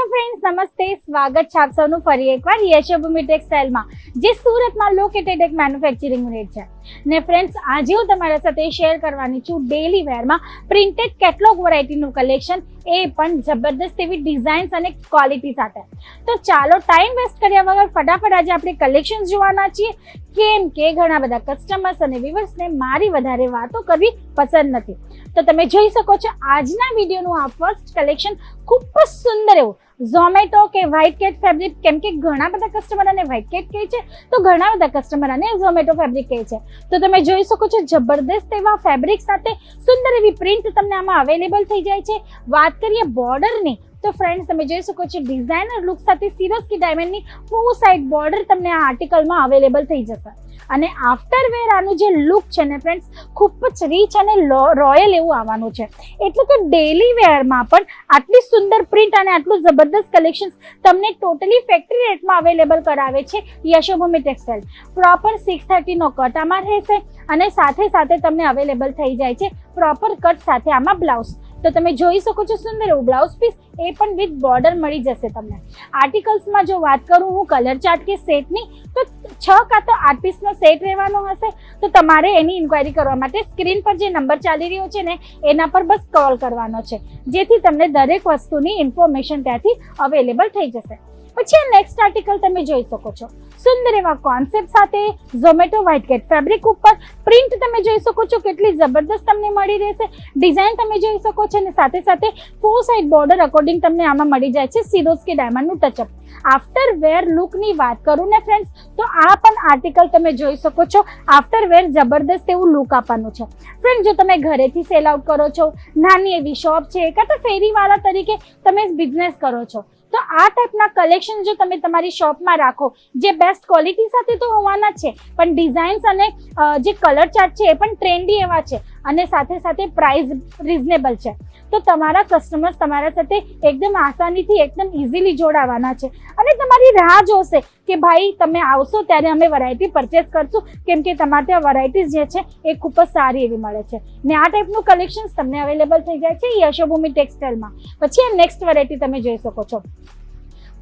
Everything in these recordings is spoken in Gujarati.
હેલો ફ્રેન્ડ્સ નમસ્તે સ્વાગત છે આપ સૌનું ફરી એકવાર યશોભૂમિ ટેક્સટાઇલમાં જે સુરતમાં લોકેટેડ એક મેન્યુફેક્ચરિંગ યુનિટ છે ને ફ્રેન્ડ્સ આજે હું તમારા સાથે શેર કરવાની છું ડેલી વેરમાં પ્રિન્ટેડ કેટલોગ વેરાયટીનું કલેક્શન એ પણ જબરદસ્ત એવી ડિઝાઇન્સ અને ક્વોલિટી સાથે. તો ચાલો ટાઈમ વેસ્ટ કર્યા વગર ફટાફટ આજે આપણે કલેક્શન જોવાના છીએ. કેમ કે ઘણા બધા કસ્ટમર્સ અને વ્યુઅર્સને મારી વધારે વાતો કરવી પસંદ નથી. તો તમે જોઈ શકો છો, આજના વિડીયોનું આ ફર્સ્ટ કલેક્શન ખૂબ જ સુંદર એવું. ઝોમેટો કે વ્હાઇટ કેટ ફેબ્રિક કેમ કે ઘણા બધા કસ્ટમર અને વ્હાઇટ કેટ કહે છે, તો ઘણા બધા કસ્ટમર અને ઝોમેટો ફેબ્રિક કહે છે. તો તમે જોઈ શકો છો, જબરદસ્ત એવા ફેબ્રિક સાથે સુંદર એવી પ્રિન્ટ તમને આમાં અવેલેબલ થઈ જાય છે. વાત કરીએ બોર્ડરની તો ફ્રેન્ડ્સ તમે જોઈ શકો છો ડિઝાઇનર લુક સાથે સિરસ કે ડાયમંડની ફોર સાઇડ બોર્ડર તમને આ આર્ટિકલમાં અવેલેબલ થઈ જશે. અને આફ્ટર વેર આનું જે લુક છે ને ફ્રેન્ડ્સ ખૂબ જ રીચ અને રોયલ એવું આવવાનું છે. એટલે કે ડેલી વેરમાં પણ આટલી સુંદર પ્રિન્ટ અને આટલું જબરદસ્ત કલેક્શન તમને ટોટલી ફેક્ટરી રેટમાં અવેલેબલ કરાવે છે યશોભૂમિ ટેક્સટાઇલ પ્રોપર સિક્સ થર્ટીનો કટ આમાં રહેશે અને સાથે સાથે તમને અવેલેબલ થઈ જાય છે પ્રોપર કટ સાથે આમાં બ્લાઉઝ તો તમે જોઈ શકો છો સુંદર એવું બ્લાઉઝ પીસ એ પણ વિથ બોર્ડર મળી જશે તમને. આર્ટિકલ્સમાં જો વાત કરું હું કલર ચાર્ટ કે સેટની તો છ કાં તો આઠ પીસનો સેટ રહેવાનો હશે. તો તમારે એની ઇન્ક્વાયરી કરવા માટે સ્ક્રીન પર જે નંબર ચાલી રહ્યો છે ને, એના પર બસ કોલ કરવાનો છે. જેથી તમને દરેક વસ્તુની ઇન્ફોર્મેશન ત્યાંથી અવેલેબલ થઈ જશે. પછી નેક્સ્ટ આર્ટિકલ તમે જોઈ શકો છો. સુંદર એવા કોન્સેપ્ટ સાથે ઝોમેટો વ્હાઇટ કેટ ફેબ્રિક ઉપર પ્રિન્ટ તમે જોઈ શકો છો કેટલી જબરદસ્ત તમને મળી રહેશે. ડિઝાઇન તમે જોઈ શકો છો અને સાથે સાથે ફોર સાઇડ બોર્ડર અકોર્ડિંગ તમને આમાં મળી જાય છે સિરોસ્કી ડાયમંડનું ટચઅપ આફ્ટર વેર લુકની વાત કરું ને ફ્રેન્ડ્સ તો આ પણ આર્ટિકલ તમે જોઈ શકો છો. આફ્ટર વેર જબરદસ્ત એવું લુક આપવાનું છે. ફ્રેન્ડ જો તમે ઘરેથી સેલ આઉટ કરો છો, નાની એવી શોપ છે, કાં તો ફેરીવાળા તરીકે તમે બિઝનેસ કરો છો તો આ ટાઈપના કલેક્શન જો તમે તમારી શોપમાં રાખો, જે બેસ્ટ ક્વોલિટી સાથે તો હોવાના છે, પણ ડિઝાઇન્સ અને જે કલર ચાર્ટ છે એ પણ ટ્રેન્ડી એવા છે. અને સાથે સાથે પ્રાઇસ રિઝનેબલ છે. તો તમારા કસ્ટમર્સ તમારા સાથે એકદમ આસાનીથી, એકદમ ઇઝીલી જોડાવાના છે. અને તમારી રાહ જોશે કે ભાઈ, તમે આવશો ત્યારે અમે વેરાયટી પરચેસ કરશું. કેમ કે તમારે ત્યાં વેરાયટીઝ જે છે એ ખૂબ જ સારી એવી મળે છે. ને આ ટાઈપનું કલેક્શન્સ તમને અવેલેબલ થઈ જાય છે યશોભૂમિ ટેક્સટાઇલમાં પછી નેક્સ્ટ વેરાયટી તમે જોઈ શકો છો.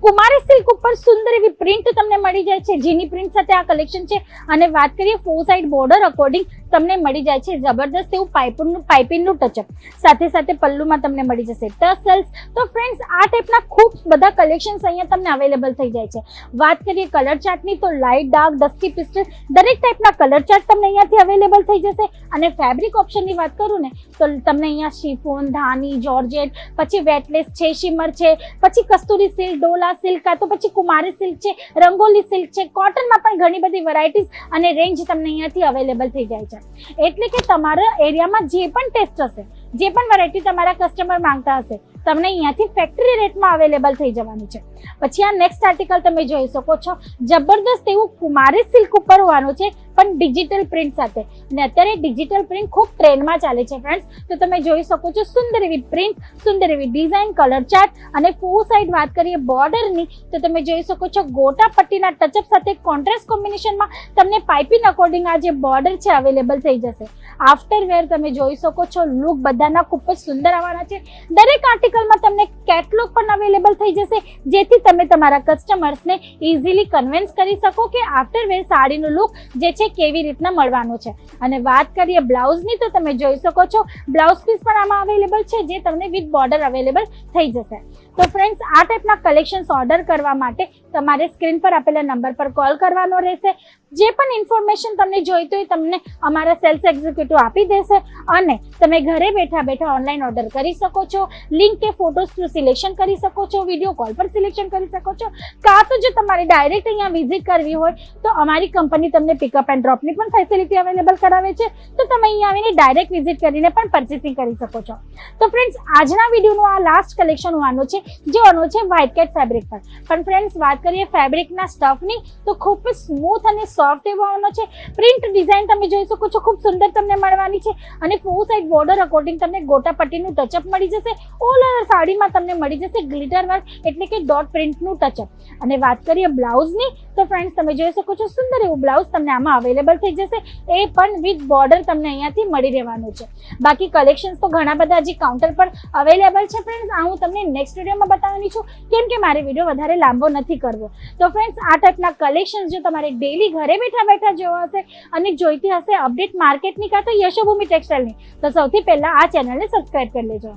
કુમારી સિલ્ક ઉપર સુંદર એવી પ્રિન્ટ તમને મળી જાય છે. જેની પ્રિન્ટ સાથે આ કલેક્શન છે. અને વાત કરીએ ફોર સાઇડ બોર્ડર અકોર્ડિંગ તમને મળી જાય છે જબરદસ્ત એવું પાઇપિંગનું પાઇપિંગનું ટચઅપ સાથે સાથે પલ્લુમાં તમને મળી જશે ટસલ્સ તો ફ્રેન્ડ્સ આ ટાઈપના ખૂબ બધા કલેક્શન્સ અહીંયા તમને અવેલેબલ થઈ જાય છે. વાત કરીએ કલર ચાર્ટની તો લાઇટ ડાર્ક ડસ્કી પિસ્ટલ દરેક ટાઈપના કલર ચાર્ટ તમને અહીંયાથી અવેલેબલ થઈ જશે. અને ફેબ્રિક ઓપ્શનની વાત કરું ને, તો તમને અહીંયા શિફોન ધાની જોર્જેટ પછી વેટલેસ છે શિમર છે, પછી કસ્તુરી સિલ્ક ડોલા સિલ્ક કાં તો પછી કુમારી સિલ્ક છે રંગોલી સિલ્ક છે કોટનમાં પણ ઘણી બધી વેરાયટીઝ અને રેન્જ તમને અહીંયાથી અવેલેબલ થઈ જાય છે. એટલે કે તમારા એરિયામાં જે પણ ટેસ્ટ હશે, જે પણ વેરાયટી તમારા કસ્ટમર માંગતા હશે, તમને અહીંયાથી ફેક્ટરી રેટમાં અવેલેબલ થઈ જવાની છે. પછી આ નેક્સ્ટ આર્ટિકલ તમે જોઈ શકો છો. જબરદસ્ત એવું કુમારી સિલ્ક ઉપર હોવાનું છે. પણ ડિજિટલ પ્રિન્ટ સાથે. અને અત્યારે ડિજિટલ પ્રિન્ટ ખૂબ ટ્રેન્ડમાં ચાલે છે ફ્રેન્ડ્સ તો તમે જોઈ શકો છો સુંદર એવી પ્રિન્ટ સુંદર એવી ડિઝાઇન કલર ચાર્ટ અને ફોર સાઈડ વાત કરીએ બોર્ડરની તો તમે જોઈ શકો છો ગોટા પટ્ટીના ટચઅપ સાથે કોન્ટ્રાસ્ટ કોમ્બિનેશનમાં તમને પાઇપિંગ અકોર્ડિંગ આ જે બોર્ડર છે અવેલેબલ થઈ જશે. આફ્ટર વેર તમે જોઈ શકો છો લુક બધાના ખૂબ જ સુંદર આવવાના છે. દરેક આર્ટિકલમાં તમને કેટલોગ પણ અવેલેબલ થઈ જશે, જેથી તમે તમારા કસ્ટમર્સને ઇઝીલી કન્વિન્સ કરી શકો કે આફ્ટર વેર સાડીનું લુક જે છે કેવી રીતના મળવાનું છે? અને વાત કરીએ બ્લાઉઝની તો તમે જોઈ શકો છો, બ્લાઉઝ પીસ પણ આમાં અવેલેબલ છે જે તમને વિથ બોર્ડર અવેલેબલ થઈ જશે. તો ફ્રેન્ડ્સ આ ટાઈપના કલેક્શન્સ ઓર્ડર કરવા માટે તમારે સ્ક્રીન પર આપેલા નંબર પર કોલ કરવાનો રહેશે. જે પણ ઇન્ફોર્મેશન તમને જોઈતું હોય તમને અમારા સેલ્સ એક્ઝિક્યુટિવ આપી દેશે અને તમે ઘરે બેઠા બેઠા ઓનલાઈન ઓર્ડર કરી શકો છો. લિંક કે ફોટોઝ થ્રુ સિલેક્શન કરી શકો છો વીડિયો કોલ પર સિલેક્શન કરી શકો છો. કાં તો જો તમારે ડાયરેક્ટ અહીંયા વિઝિટ કરવી હોય, તો અમારી કંપની તમને પિકઅપ એન્ડ ડ્રોપની પણ ફેસિલિટી અવેલેબલ કરાવે છે. તો તમે અહીંયા આવીને ડાયરેક્ટ વિઝિટ કરીને પણ પરચેસિંગ કરી શકો છો. તો ફ્રેન્ડ્સ આજના વિડીયોનું આ લાસ્ટ કલેક્શન હોવાનું છે, જે હોવાનું છે વ્હાઇટ કેટ ફેબ્રિક પર. પણ ફ્રેન્ડ્સ વાત કરીએ ફેબ્રિકના સ્ટફની તો ખૂબ જ સ્મૂથ અને સોફ્ટ એવાનો છે. પ્રિન્ટ ડિઝાઇન તમે જોઈ શકો છો. ખૂબ સુંદર તમને મળવાની છે. અને ફોર સાઈડ બોર્ડર અકોર્ડિંગ તમને ગોટાપટ્ટીનું ટચઅપ મળી જશે. ઓલ ઓવર સાડીમાં તમને મળી જશે ગ્લિટર વર્ક એટલે કે ડોટ પ્રિન્ટનું ટચઅપ અને વાત કરીએ બ્લાઉઝની તો ફ્રેન્ડ્સ તમે જોઈ શકો છો સુંદર એવું બ્લાઉઝ તમને આમાં અવેલેબલ થઈ જશે. એ પણ વિથ બોર્ડર તમને અહીંયાથી મળી રહેવાનું છે. બાકી કલેક્શન્સ તો ઘણા બધા હજી કાઉન્ટર પર અવેલેબલ છે ફ્રેન્ડ્સ આ હું તમને નેક્સ્ટ વિડીયોમાં બતાવવાની છું. કેમ કે મારે વીડિયો વધારે લાંબો નથી કરવો. તો ફ્રેન્ડ્સ આ ટાઈપના કલેક્શન્સ જો તમારે ડેલી ઘરે બેઠા બેઠા જોવા હશે અને જોઈતી હશે અપડેટ માર્કેટની કાં તો યશોભૂમિ ટેક્સટાઇલની તો સૌથી પહેલાં આ ચેનલને સબસ્ક્રાઈબ કરી લેજો.